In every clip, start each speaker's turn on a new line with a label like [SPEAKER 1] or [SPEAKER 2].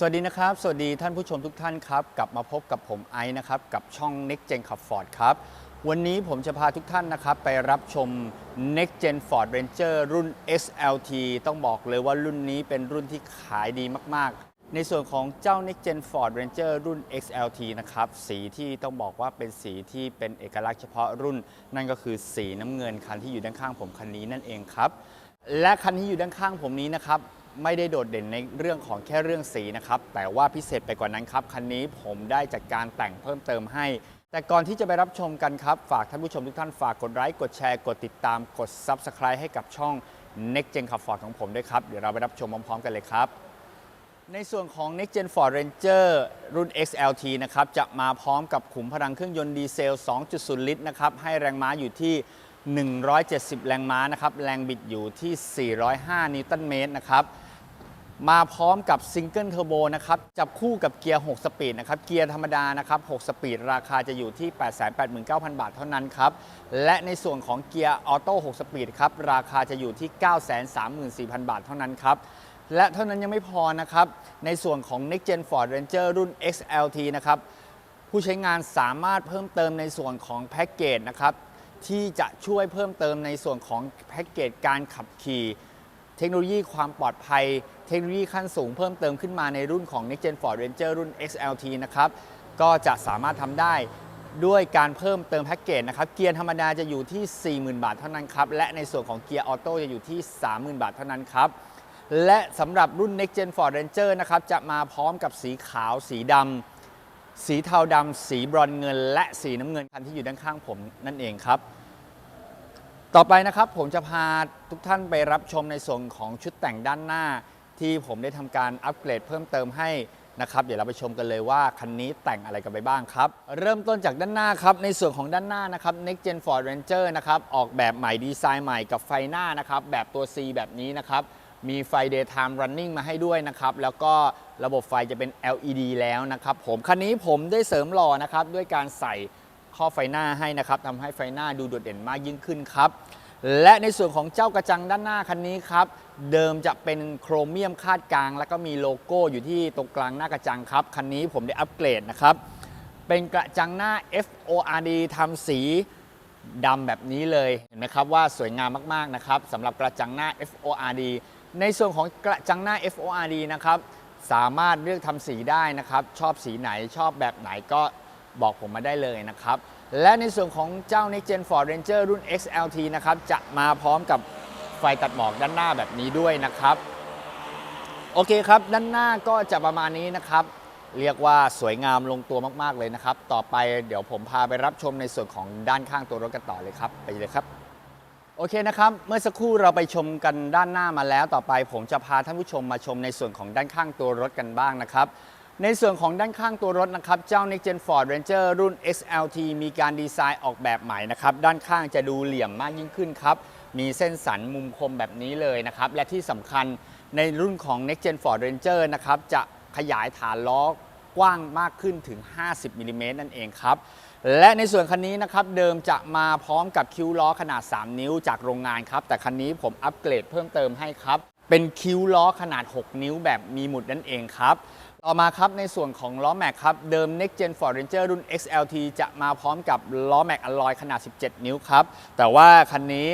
[SPEAKER 1] สวัสดีนะครับ สวัสดีท่านผู้ชมทุกท่านครับ กลับมาพบกับผมไอซ์นะครับ กับช่อง Next Gen ขับ Ford ครับ วันนี้ผมจะพาทุกท่านนะครับ ไปรับชม Next Gen Ford Ranger รุ่น XLT ต้องบอกเลยว่ารุ่นนี้เป็นรุ่นที่ขายดีมาก ๆ ในส่วนของเจ้า Next Gen Ford Ranger รุ่น XLT นะครับ สีที่ต้องบอกว่าเป็นสีที่เป็นเอกลักษณ์เฉพาะรุ่น นั่นก็คือสีน้ำเงินคันที่อยู่ด้านข้างผมคันนี้นั่นเองครับและคันที่อยู่ด้านข้างผมนี้นะครับ ไม่ได้โดดเด่นในเรื่องของแค่เรื่องสีนะครับ แต่ว่าพิเศษไปกว่านั้นครับ คันนี้ผมได้จัดการแต่งเพิ่มเติมให้ แต่ก่อนที่จะไปรับชมกันครับ ฝากท่านผู้ชมทุกท่านฝากกดไลค์กดแชร์ กดติดตามกด Subscribe ให้กับช่อง Next Gen Car Ford ของผมด้วยครับ เดี๋ยวเราไปรับชมพร้อมๆกันเลยครับ ในส่วนของ Next Gen Ford Ranger รุ่น XLT นะครับจะมาพร้อมกับขุมพลังเครื่องยนต์ดีเซล 2.0 ลิตรนะครับให้แรงม้าอยู่ที่170 แรงม้านะครับ แรงบิดอยู่ที่ 405 นิวตันเมตรนะครับ มาพร้อมกับซิงเกิลเทอร์โบนะครับ จับคู่กับเกียร์ 6 สปีดนะครับ เกียร์ธรรมดานะครับ 6 สปีด ราคาจะอยู่ที่ 889,000 บาทเท่านั้นครับ และในส่วนของเกียร์ออโต้ 6 สปีดครับ ราคาจะอยู่ที่ 934,000 บาทเท่านั้นครับ และเท่านั้นยังไม่พอนะครับ ในส่วนของ Next Gen Ford Ranger รุ่น XLT นะครับ ผู้ใช้งานสามารถเพิ่มเติมในส่วนของแพ็กเกจนะครับ ที่จะช่วยเพิ่มเติมในส่วนของแพ็กเกจการขับขี่ เทคโนโลยีความปลอดภัย เทคโนโลยีขั้นสูงเพิ่มเติมขึ้นมาในรุ่นของ Next Gen Ford Ranger รุ่น XLT นะครับก็จะสามารถทำได้ด้วยการเพิ่มเติมแพ็กเกจนะครับ เกียร์ธรรมดาจะอยู่ที่ 40,000 บาทเท่านั้นครับ และในส่วนของเกียร์ออโต้จะอยู่ที่ 30,000 บาทเท่านั้นครับ และสำหรับรุ่น Next Gen Ford Ranger นะครับ จะมาพร้อมกับสีขาว สีดำ สีเทาดำ สีบรอนเงิน และสีน้ำเงินคันที่อยู่ด้านข้างผมนั่นเองครับ ต่อไปนะครับผมจะพาทุกท่านไปรับชมในส่วนของชุดแต่งด้านหน้า ที่ผมได้ทำการอัปเกรดเพิ่มเติมให้นะครับ เดี๋ยวเราไปชมกันเลยว่าคันนี้แต่งอะไรกันไปบ้างครับ เริ่มต้นจากด้านหน้าครับ ในส่วนของด้านหน้านะครับ Next Gen Ford Ranger นะครับออกแบบใหม่ดีไซน์ใหม่กับไฟหน้านะครับ แบบตัว C แบบนี้นะครับ มีไฟ daytime running มาให้ด้วยนะครับ แล้วก็ระบบไฟจะเป็น LED แล้วนะครับผมคันนี้ผมได้เสริมหล่อนะครับด้วยการใส่ ข้อไฟหน้าให้นะครับทำให้ไฟหน้าดูโดดเด่นมากยิ่งขึ้นครับ และในส่วนของเจ้ากระจังด้านหน้าคันนี้ครับ เดิมจะเป็นโครเมียมคาดกลาง แล้วก็มีโลโก้อยู่ที่ตรงกลางหน้ากระจังครับ คันนี้ผมได้อัปเกรดนะครับ เป็นกระจังหน้า FORD ทำสีดำแบบนี้เลยเห็นไหมครับว่าสวยงามมากๆนะครับสำหรับกระจังหน้า FORD ในส่วนของกระจังหน้า FORD นะครับสามารถเลือกทำสีได้นะครับ ชอบสีไหนชอบแบบไหนก็ บอกผมมาได้เลยนะครับ และในส่วนของเจ้า Next Gen Ford Ranger รุ่น XLT นะครับ จะมาพร้อมกับไฟตัดหมอกด้านหน้าแบบนี้ด้วยนะครับ โอเคครับ ด้านหน้าก็จะประมาณนี้นะครับ เรียกว่าสวยงามลงตัวมาก ๆ เลยนะครับ ต่อไปเดี๋ยวผมพาไปรับชมในส่วนของด้านข้างตัวรถกันต่อเลยครับ ไปเลยครับโอเคนะครับ เมื่อสักครู่เราไปชมกันด้านหน้ามาแล้ว ต่อไปผมจะพาท่านผู้ชมมาชมในส่วนของด้านข้างตัวรถกันบ้างนะครับ ในส่วนของด้านข้างตัวรถนะครับ เจ้า Next Gen Ford Ranger รุ่น XLT มีการดีไซน์ออกแบบใหม่นะครับ ด้านข้างจะดูเหลี่ยมมากยิ่งขึ้นครับ มีเส้นสันมุมคมแบบนี้เลยนะครับ และที่สำคัญในรุ่นของ Next Gen Ford Ranger นะครับ จะขยายฐานล้อกว้างมากขึ้นถึง 50มิลลิเมตรนั่นเองครับ และในส่วนคันนี้นะครับ เดิมจะมาพร้อมกับคิ้วล้อขนาด 3 นิ้วจากโรงงานครับ แต่คันนี้ผมอัปเกรดเพิ่มเติมให้ครับ เป็นคิ้วล้อขนาด 6 นิ้วแบบมีหมุดนั่นเองครับ ต่อมาครับในส่วนของล้อแม็กครับ เดิม Next Gen Ford Ranger รุ่น XLT จะมาพร้อมกับล้อแม็กอลลอยขนาด 17 นิ้วครับ แต่ว่าคันนี้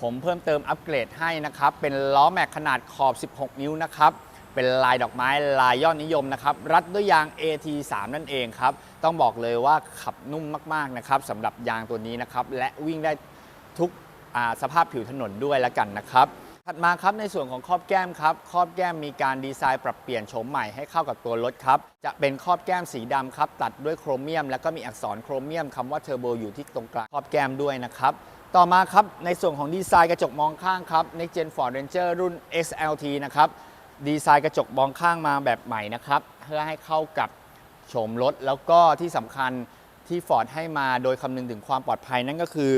[SPEAKER 1] ผมเพิ่มเติมอัปเกรดให้นะครับ เป็นล้อแม็กขนาดขอบ 16 นิ้วนะครับเป็นลายดอกไม้ลายยอดนิยมนะครับ รัดด้วยยาง AT3 นั่นเองครับ ต้องบอกเลยว่าขับนุ่มมาก ๆ นะครับสำหรับยางตัวนี้นะครับ และวิ่งได้ทุกสภาพผิวถนนด้วยแล้วกันนะครับ ถัดมาครับในส่วนของครอบแก้มครับครอบแก้มมีการดีไซน์ปรับเปลี่ยนโฉมใหม่ให้เข้ากับตัวรถครับจะเป็นครอบแก้มสีดำครับตัดด้วยโครเมียม แล้วก็มีอักษรโครเมียมคำว่าเทอร์โบอยู่ที่ตรงกลางครอบแก้มด้วยนะครับต่อมาครับในส่วนของดีไซน์กระจกมองข้างครับ Next Gen Ford Ranger รุ่น XLT นะครับดีไซน์กระจกมองข้างมาแบบใหม่นะครับเพื่อให้เข้ากับโฉมรถแล้วก็ที่สำคัญที่ Ford ให้มาโดยคำนึงถึงความปลอดภัยนั่นก็คือ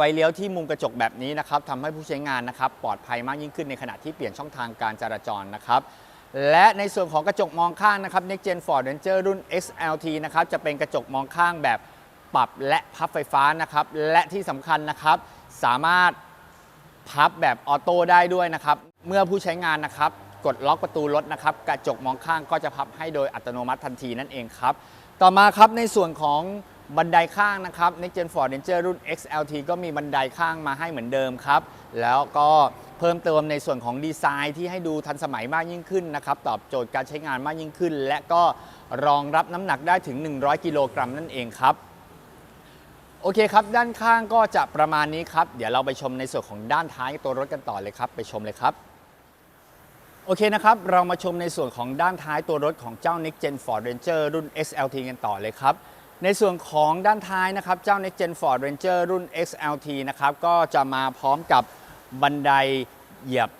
[SPEAKER 1] ฟเลี้ยวที่มุมกระจกแบบนี้นะครับทำให้ผู้ใช้งานนะครับปลอดภัยมากยิ่งขึ้นในขณะที่เปลี่ยนช่องทางการจราจรนะครับและในส่วนของกระจกมองข้างนะครับ Next Gen Ford Ranger รุ่น XLT นะครับจะเป็นกระจกมองข้างแบบปรับและพับไฟฟ้านะครับและที่สำคัญนะครับสามารถพับแบบออโต้ได้ด้วยนะครับเมื่อผู้ใช้งานนะครับกดล็อกประตูรถนะครับกระจกมองข้างก็จะพับให้โดยอัตโนมัติทันทีนั่นเองครับต่อมาครับในส่วนของ บันไดข้างนะครับ Next Gen Ford Ranger รุ่น XLT ก็มีบันไดข้างมาให้เหมือนเดิมครับ แล้วก็เพิ่มเติมในส่วนของดีไซน์ที่ให้ดูทันสมัยมากยิ่งขึ้นนะครับ ตอบโจทย์การใช้งานมากยิ่งขึ้น และก็รองรับน้ำหนักได้ถึง 100 กิโลกรัมนั่นเองครับ โอเคครับ ด้านข้างก็จะประมาณนี้ครับ เดี๋ยวเราไปชมในส่วนของด้านท้ายตัวรถกันต่อเลยครับ ไปชมเลยครับโอเคนะครับ เรามาชมในส่วนของด้านท้ายตัวรถของเจ้า Next Gen Ford Ranger รุ่น XLT กันต่อเลยครับ ในส่วนของด้านท้ายนะครับ เจ้า Next Gen Ford Ranger รุ่น XLT นะครับ ก็จะมาพร้อมกับบันไดเหยียบ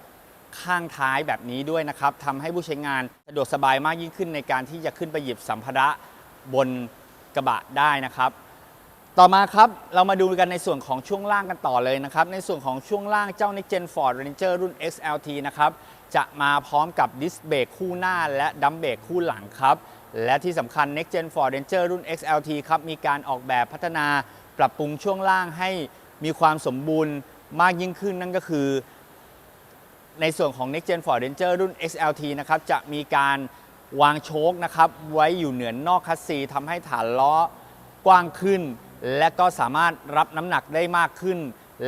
[SPEAKER 1] ข้างท้ายแบบนี้ด้วยนะครับทำให้ผู้ใช้งานสะดวกสบายมากยิ่งขึ้นในการที่จะขึ้นไปหยิบสัมภาระบนกระบะได้นะครับ ต่อมาครับเรามาดูกันในส่วนของช่วงล่างกันต่อเลยนะครับ ในส่วนของช่วงล่างเจ้า Next Gen Ford Ranger รุ่น XLT นะครับ จะมาพร้อมกับดิสเบรกคู่หน้าและดัมเบรกคู่หลังครับ และที่สำคัญ Next Gen Ford Ranger รุ่น XLT ครับมีการออกแบบพัฒนาปรับปรุงช่วงล่างให้มีความสมบูรณ์มากยิ่งขึ้นนั่นก็คือ ในส่วนของ Next Gen Ford Ranger รุ่น XLT นะครับจะมีการวางโชคนะครับไว้อยู่เหนือนนอกคัสซีทำให้ฐานล้อกว้างขึ้น และก็สามารถรับน้ำหนักได้มากขึ้น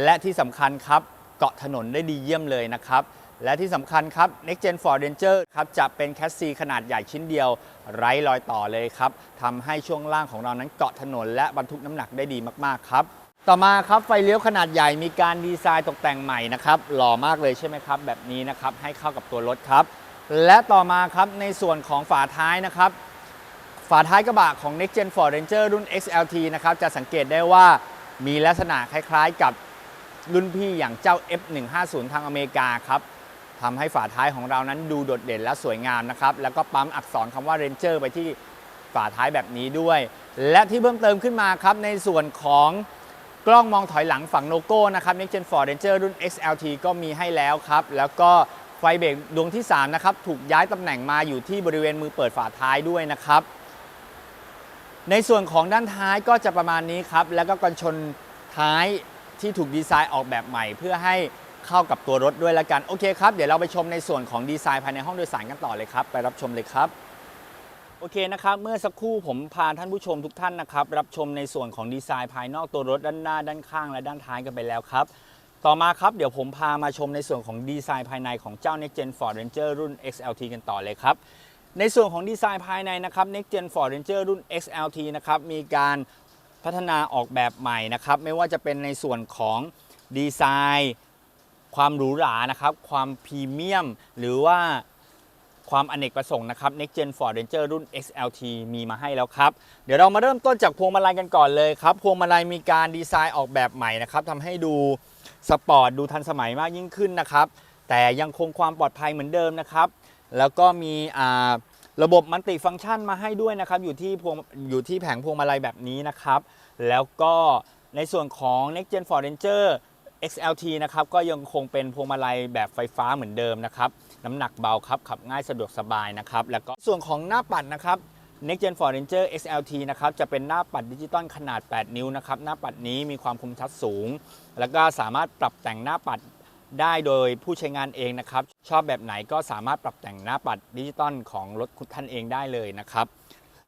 [SPEAKER 1] และที่สำคัญครับเกาะถนนได้ดีเยี่ยมเลยนะครับ และที่สำคัญครับ Next Gen Ford Ranger ครับจะเป็นแคสซีขนาดใหญ่ชิ้นเดียว ไร้รอยต่อเลยครับทำให้ช่วงล่างของเรานั้นเกาะถนน และบรรทุกน้ำหนักได้ดีมาก ๆ ครับ ต่อมาครับไฟเลี้ยวขนาดใหญ่มีการดีไซน์ตกแต่งใหม่นะครับหล่อมากเลยใช่ไหมครับ แบบนี้นะครับให้เข้ากับตัวรถครับและต่อมาครับในส่วนของฝาท้ายนะครับฝาท้ายกระบะของ Next Gen Ford Ranger รุ่น XLT นะครับจะสังเกตได้ว่ามีลักษณะคล้ายๆ กับรุ่นพี่อย่างเจ้า F150 ทางอเมริกาครับ ทำให้ฝาท้ายของเรานั้นดูโดดเด่นและสวยงามนะครับ แล้วก็ปั๊มอักษรคำว่า Ranger ไปที่ฝาท้ายแบบนี้ด้วย และที่เพิ่มเติมขึ้นมาครับ ในส่วนของกล้องมองถอยหลังฝั่งโลโก้นะครับ Next Gen Ford Ranger รุ่น XLT ก็มีให้แล้วครับ แล้วก็ไฟเบรกดวงที่ 3 นะครับ ถูกย้ายตำแหน่งมาอยู่ที่บริเวณมือเปิดฝาท้ายด้วยนะครับ ในส่วนของด้านท้ายก็จะประมาณนี้ครับ แล้วก็กันชนท้ายที่ถูกดีไซน์ออกแบบใหม่ เพื่อให้ เข้ากับตัวรถด้วยละกัน โอเคครับ เดี๋ยวเราไปชมในส่วนของดีไซน์ภายในห้องโดยสารกันต่อเลยครับ ไปรับชมเลยครับโอเคนะครับ เมื่อสักครู่ผมพาท่านผู้ชมทุกท่านนะครับ รับชมในส่วนของดีไซน์ภายนอกตัวรถด้านหน้า ด้านข้างและด้านท้ายกันไปแล้วครับ ต่อมาครับเดี๋ยวผมพามาชมในส่วนของดีไซน์ภายในของเจ้า Next Gen Ford Ranger รุ่น XLT กันต่อเลยครับ ในส่วนของดีไซน์ภายในนะครับ Next Gen Ford Ranger รุ่น XLT นะครับมีการพัฒนาออกแบบใหม่นะครับไม่ว่าจะเป็นในส่วนของดีไซน์ ความหรูหรานะครับ ความพรีเมียม หรือว่าความอเนกประสงค์นะครับ Next Gen Ford Ranger รุ่น XLT มีมาให้แล้วครับ เดี๋ยวเรามาเริ่มต้นจากพวงมาลัยกันก่อนเลยครับ พวงมาลัยมีการดีไซน์ออกแบบใหม่นะครับทำให้ดูสปอร์ตดูทันสมัยมากยิ่งขึ้นนะครับ แต่ยังคงความปลอดภัยเหมือนเดิมนะครับ แล้วก็มีระบบมัลติฟังก์ชันมาให้ด้วยนะครับ อยู่ที่พวงอยู่ที่แผงพวงมาลัยแบบนี้นะครับ แล้วก็ในส่วนของ Next Gen Ford Ranger XLT นะครับก็ยังคงเป็นพวงมาลัยแบบไฟฟ้าเหมือนเดิมนะครับน้ำหนักเบาครับขับง่ายสะดวกสบายนะครับแล้วก็ส่วนของหน้าปัดนะครับ Next Gen Ford Ranger XLT นะครับจะเป็นหน้าปัดดิจิตอลขนาด 8 นิ้วนะครับหน้าปัดนี้มีความคมชัดสูง แล้วก็สามารถปรับแต่งหน้าปัดได้โดยผู้ใช้งานเองนะครับ ชอบแบบไหนก็สามารถปรับแต่งหน้าปัดดิจิตอลของรถคุณท่านเองได้เลยนะครับ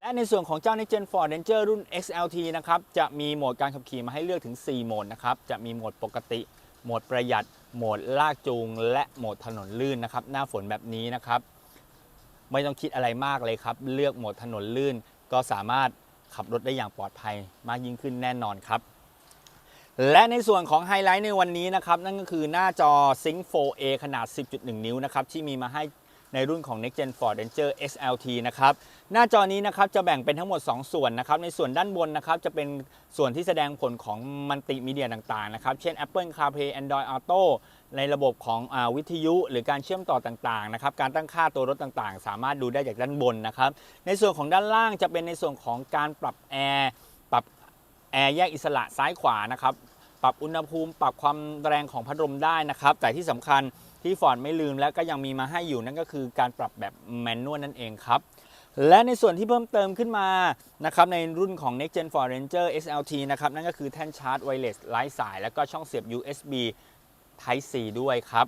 [SPEAKER 1] และในส่วนของเจ้า Next Gen Ford Ranger รุ่น XLT นะครับ จะมีโหมดการขับขี่มาให้เลือกถึง 4 โหมดนะครับ จะมีโหมดปกติ โหมดประหยัด โหมดลากจูง และโหมดถนนลื่นนะครับ หน้าฝนแบบนี้นะครับ ไม่ต้องคิดอะไรมากเลยครับ เลือกโหมดถนนลื่น ก็สามารถขับรถได้อย่างปลอดภัยมากยิ่งขึ้นแน่นอนครับ และในส่วนของไฮไลท์ในวันนี้นะครับ นั่นก็คือหน้าจอ Sync 4A ขนาด 10.1 นิ้วนะครับ ที่มีมาให้ ในรุ่นของ Next Gen Ford Ranger XLT นะครับ หน้าจอนี้นะครับจะแบ่งเป็นทั้งหมด 2 ส่วนนะครับ ในส่วนด้านบนนะครับจะเป็นส่วนที่แสดงผลของมัลติมีเดียต่างๆนะครับ เช่น Apple CarPlay Android Auto ในระบบของอาวิทยุ หรือการเชื่อมต่อต่างๆนะครับ การตั้งค่าตัวรถต่างๆ สามารถดูได้จากด้านบนนะครับ ในส่วนของด้านล่างจะเป็นในส่วนของการปรับแอร์ ปรับแอร์แยกอิสระซ้ายขวานะครับ ปรับอุณหภูมิ ปรับความแรงของพัดลมได้นะครับ แต่ที่สำคัญ ที่ฟอร์ดไม่ลืมและก็ยังมีมาให้อยู่นั่นก็คือการปรับแบบแมนนวลนั่นเองครับและในส่วนที่เพิ่มเติมขึ้นมานะครับในรุ่นของ Next Gen Ford Ranger XLT นะครับนั่นก็คือแท่นชาร์จไวเลสไร้สาย แล้วก็ช่องเสียบ USB Type C ด้วยครับ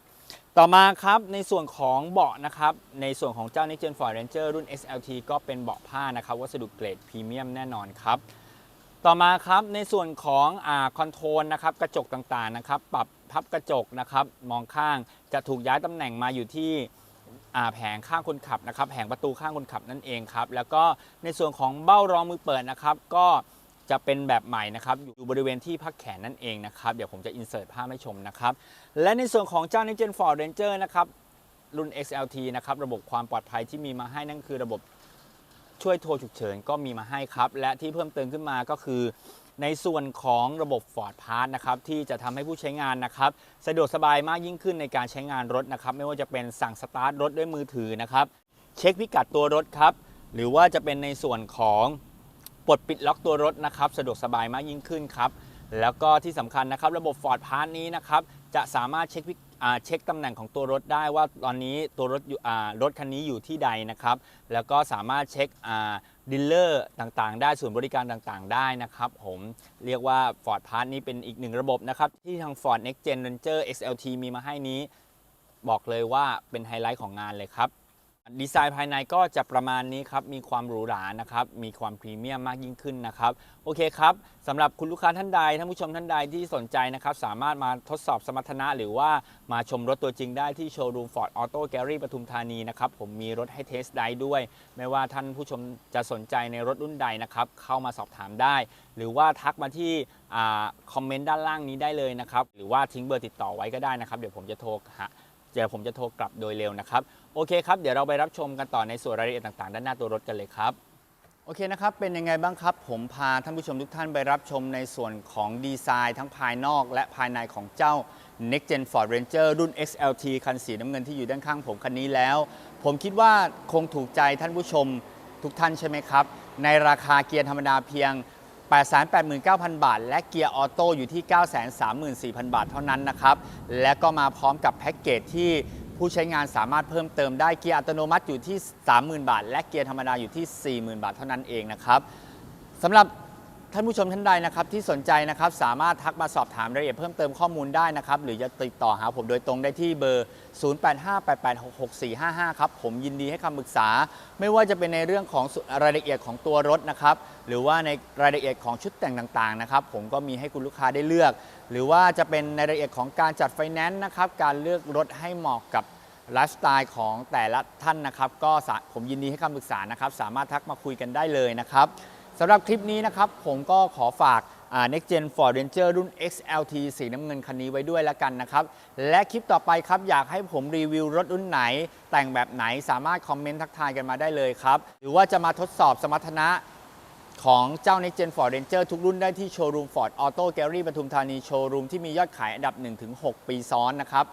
[SPEAKER 1] ต่อมาครับในส่วนของเบาะนะครับในส่วนของเจ้า Next Gen Ford Ranger รุ่น SLT ก็เป็นเบาะผ้านะครับวัสดุเกรดพรีเมียมแน่นอนครับต่อมาครับในส่วนของอ่าคอนโทรลนะครับกระจกต่างๆนะครับปรับ พับกระจกนะครับมองข้างจะถูกย้ายตำแหน่งมาอยู่ที่แผงข้างคนขับนะครับแผงประตูข้างคนขับนั่นเองครับแล้วก็ในส่วนของเบ้ารองมือเปิดนะครับก็จะเป็นแบบใหม่นะครับอยู่บริเวณที่พักแขนนั่นเองนะครับเดี๋ยวผมจะอินเสิร์ตภาพให้ชมนะครับและในส่วนของเจ้า Next Gen Ford Ranger นะครับรุ่น XLT นะครับระบบความปลอดภัยที่มีมาให้นั่นคือระบบช่วยโทรฉุกเฉินก็มีมาให้ครับ และที่เพิ่มเติมขึ้นมาก็คือ ในส่วนของระบบ Ford Pass นะครับที่จะทำให้ผู้ใช้งานนะครับสะดวกสบายมากยิ่งขึ้นในการใช้งานรถนะครับไม่ว่าจะเป็นสั่งสตาร์ทรถด้วยมือถือนะครับเช็คพิกัดตัวรถครับหรือว่าจะเป็นในส่วนของปลดปิดล็อกตัวรถนะครับสะดวกสบายมากยิ่งขึ้นครับแล้วก็ที่สำคัญนะครับระบบ Ford Pass นี้นะครับจะสามารถเช็คพิเช็คตำแหน่งของตัวรถได้ว่าตอนนี้ตัวรถรถคันนี้อยู่ที่ใดนะครับ แล้วก็สามารถเช็ค ดีลเลอร์ต่างๆ ได้ศูนย์บริการต่างๆ ได้นะครับ ผมเรียกว่า Ford Pass นี้เป็นอีกหนึ่งระบบนะครับ ที่ทาง Ford Next Gen Ranger XLT มีมาให้นี้ บอกเลยว่าเป็นไฮไลท์ของงานเลยครับ ดีไซน์ภายในก็จะประมาณนี้ครับ มีความหรูหรานะครับ มีความพรีเมียมมากยิ่งขึ้นนะครับ โอเคครับสำหรับคุณลูกค้าท่านใด ท่านผู้ชมท่านใดที่สนใจนะครับ สามารถมาทดสอบสมรรถนะ หรือว่ามาชมรถตัวจริงได้ที่โชว์รูม Ford Auto Gallery ปทุมธานีนะครับ ผมมีรถให้เทสได้ด้วย ไม่ว่าท่านผู้ชมจะสนใจในรถรุ่นใดนะครับ เข้ามาสอบถามได้ หรือว่าทักมาที่คอมเมนต์ด้านล่างนี้ได้เลยนะครับ หรือว่าทิ้งเบอร์ติดต่อไว้ก็ได้นะครับ เดี๋ยวผมจะโทรหา เดี๋ยวผมจะโทรกลับโดยเร็วนะครับ โอเคครับ เดี๋ยวเราไปรับชมกันต่อในส่วนรายละเอียดต่างๆ ด้านหน้าตัวรถกันเลยครับ โอเคนะครับ เป็นยังไงบ้างครับ ผมพาท่านผู้ชมทุกท่านไปรับชมในส่วนของดีไซน์ทั้งภายนอกและภายในของเจ้า Next Gen Ford Ranger รุ่น XLT คันสีน้ำเงินที่อยู่ด้านข้างผมคันนี้แล้ว ผมคิดว่าคงถูกใจท่านผู้ชมทุกท่านใช่ไหมครับ ในราคาเกียร์ธรรมดาเพียง 889,000 บาท และเกียร์ออโต้อยู่ที่ 934,000 บาทเท่านั้นนะครับ และก็มาพร้อมกับแพ็กเกจที่ผู้ใช้งานสามารถเพิ่มเติมได้เกียร์อัตโนมัติอยู่ที่ 30,000 บาท และเกียร์ธรรมดาอยู่ที่ 40,000 บาทเท่านั้นเองนะครับสำหรับ ท่านผู้ชมท่านใดนะครับที่สนใจนะครับสามารถทักมาสอบถามรายละเอียดเพิ่มเติมข้อมูลได้นะครับหรือจะติดต่อหาผมโดยตรงได้ที่เบอร์ 0858866455 ครับผมยินดีให้คำปรึกษา ไม่ว่าจะเป็นในเรื่องของรายละเอียดของตัวรถนะครับหรือว่าในรายละเอียดของชุดแต่งต่างๆนะครับผมก็มีให้คุณลูกค้าได้เลือก หรือว่าจะเป็นในรายละเอียดของการจัดไฟแนนซ์นะครับการเลือกรถให้เหมาะกับไลฟ์สไตล์ของแต่ละท่านนะครับก็สาผมยินดีให้คำปรึกษานะครับสามารถทักมาคุยกันได้เลยนะครับ สำหรับคลิปนี้นะครับ ผมก็ขอฝาก Next Gen Ford Ranger รุ่น XLT สีน้ำเงินคันนี้ไว้ด้วยแล้วกันนะครับ และคลิปต่อไปครับ อยากให้ผมรีวิวรถรุ่นไหน แต่งแบบไหนสามารถคอมเมนต์ทักทายกันมาได้เลยครับ หรือว่าจะมาทดสอบสมรรถนะของเจ้า Next Gen Ford Ranger ทุกรุ่นได้ที่โชว์รูม Ford Auto Gallery ปทุมธานีโชว์รูมที่มียอดขายอันดับ 1-6 ปีซ้อนนะครับ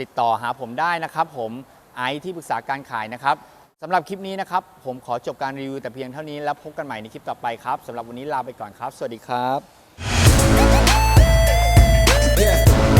[SPEAKER 1] ติดต่อหาผมได้นะครับ ผมไอที่ปรึกษาการขายนะครับ สำหรับคลิปนี้นะครับ ผมขอจบการรีวิวแต่เพียงเท่านี้แล้วพบกันใหม่ในคลิปต่อไปครับสำหรับวันนี้ลาไปก่อนครับ สวัสดีครับ
[SPEAKER 2] Yeah.